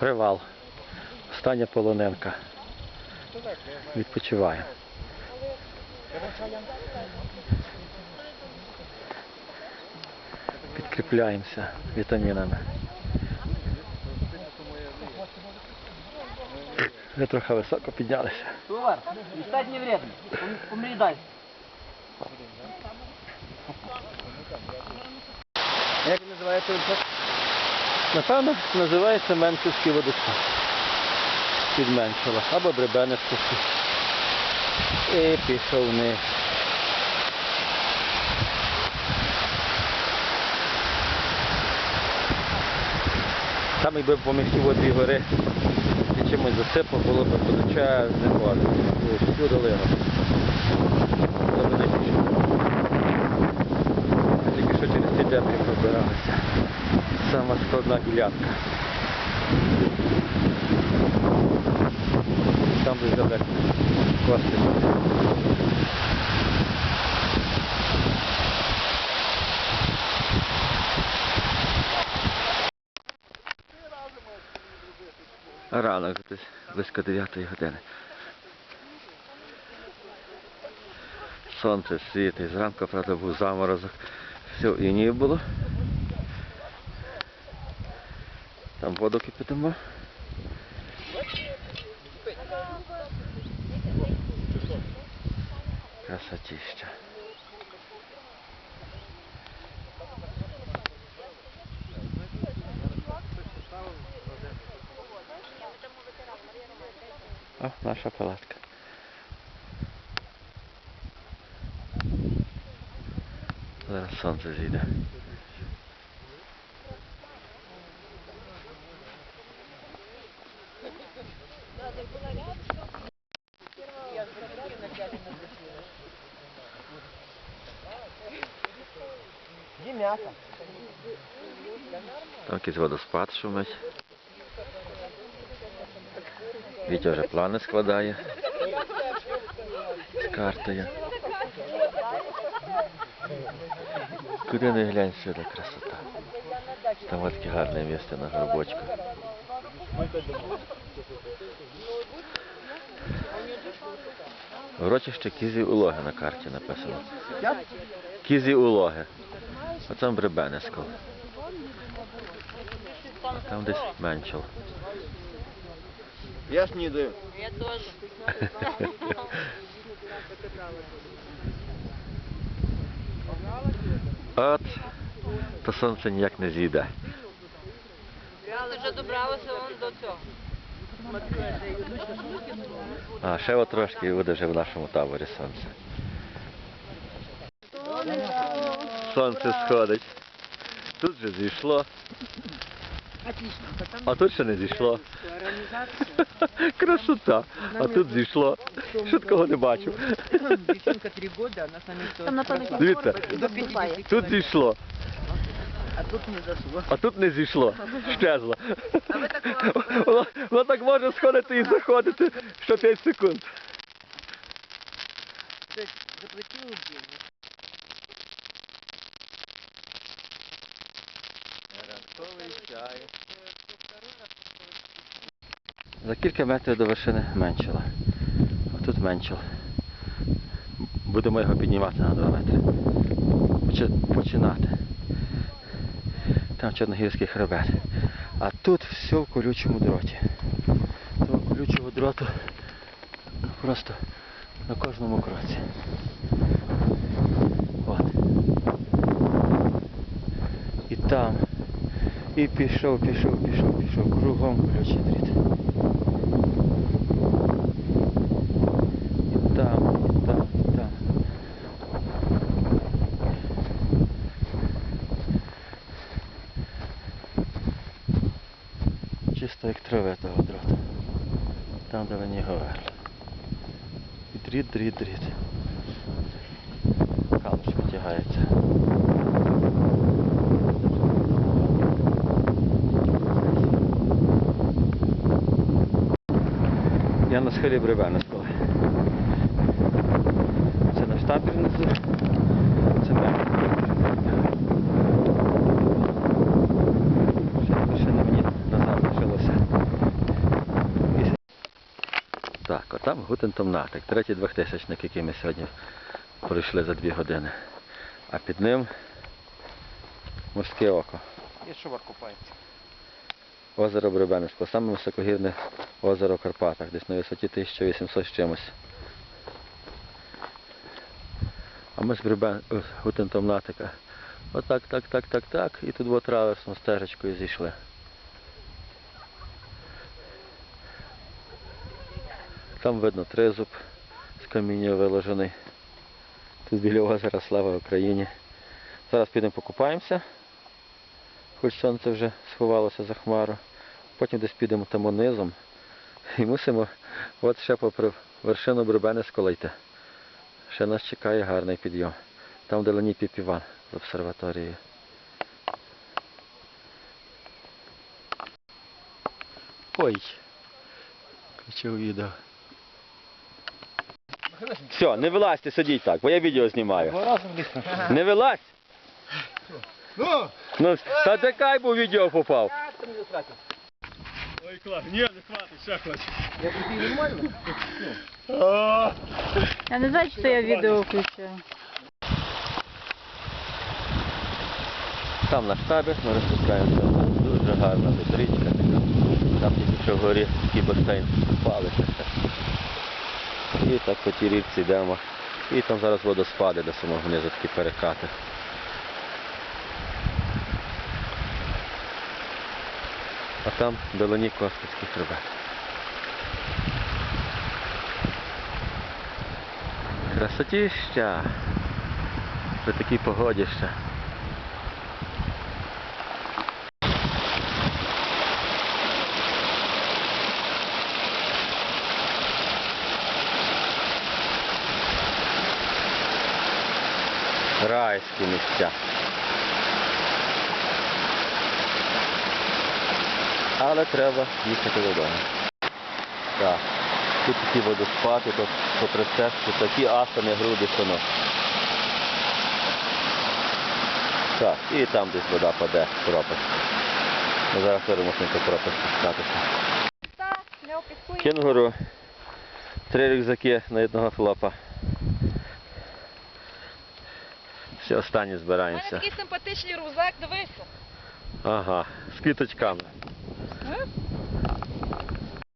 Привал. Остання полоненка. Відпочиваємо. Підкріпляємося вітамінами. Ми трохи високо піднялися. Товар, летать не вредно. Умри дай. Як називається? Напевно, називається Меншівський водоспад. Під Меншова. Або Бребеневський. І пішов вниз. Там якби поміж ті дві гори і чимось засипав, було б величезне поле. Всю долину. Тільки що через ці дебрі пробиралися. Сама складна ділянка. Там десь далеко. Класти. Ранок десь близько 9 години. Сонце світить, зранку, правда, був заморозок. Все, і ні було. Там воду кипятимо. Красотища. О, наша палатка. Зараз сонце зійде. Де м'ясо? Там якийсь водоспад шумить. Вітя вже плани складає. З картою. Куди не глянь сюди красота. Там таке гарне місце на горбочку. Урочище Кізі Улоги на карті написано. Кізі Улоги. Оце Бребенецько. А там десь Менчел. Я снідаю. От, то сонце ніяк не зійде. Але вже добралося вон до цього. А ще от трошки буде вже в нашому таборі сонце. Сонце сходить. Тут вже зійшло. А тут ще не зійшло. Красота. А тут зійшло. Ще такого не бачив. Девчонка три года, она с на пам'ять Дивіться, тут зійшло, а тут не зашло. а тут не зійшло. Щезло. Воно, так може сходити і заходити що 5 секунд. То есть денег. За кілька метрів до вершини меншила. А тут меншил. Будемо його піднімати на 2 метри. Починати. Там чорногірський хребет. А тут все в колючому дроті. Того колючого дроту просто на кожному кроці. От. І там. І пішов, пішов, пішов, пішов. Кругом колючий дріт. І там, і там, і там. Чисто як траве того дроту. Там, де вони говорили. І дріт, дріт, дріт. Я на схилі бревена спав. Це наш табір внизу. Це ми. Ще на мені назад лишилося. Так, а там Гутентомнатик, третій двохтисячник, який ми сьогодні пройшли за дві години. А під ним морське око. І шувар купається. Озеро Бребенецько, саме високогірне озеро в Карпатах, десь на висоті 1800 з чимось. А ми з Бребен... о, з Гутентом Натика. Отак, так, так, так, так. І тут от траверсом стежечкою зійшли. Там видно тризуб з каміння виложений. Тут біля озера Слава Україні. Зараз підемо покупаємося, хоч сонце вже сховалося за хмару. Потім десь підемо там низом і мусимо от ще попри вершину Бребенецького йти. Ще нас чекає гарний підйом. Там де Леонід Піпіван з обсерваторією. Ой. Включив відео. Все, не вилазьте, сидіть так, бо я відео знімаю. Не вилазь! Ну, та чекай, бо відео попав. Ой, клас. Ні, не хватить, ще хоч. Я тобі нормально? Я не знаю, це я відео включила. Там наш табір, ми розпускаємося. Дуже гарна тут така. Там тільки що вгорі Кіберштейн впали. І так по тій річці йдемо. І там зараз водоспади до самого внизу такі перекати. А там долоні Костицький хребет. Красотіща! При такій погоді ще. Райські місця. Але треба їхати додому. Так. Тут такі водоспади, тут попри все, що такі асани груди соно. Так, і там десь вода паде, пропасть. Ми зараз теж по пропасть спускатися. Кенгуру. Три рюкзаки на одного хлопа. Все, останні У мене збираємося. такий симпатичний рюкзак, дивися. Ага, з квіточками. Huh?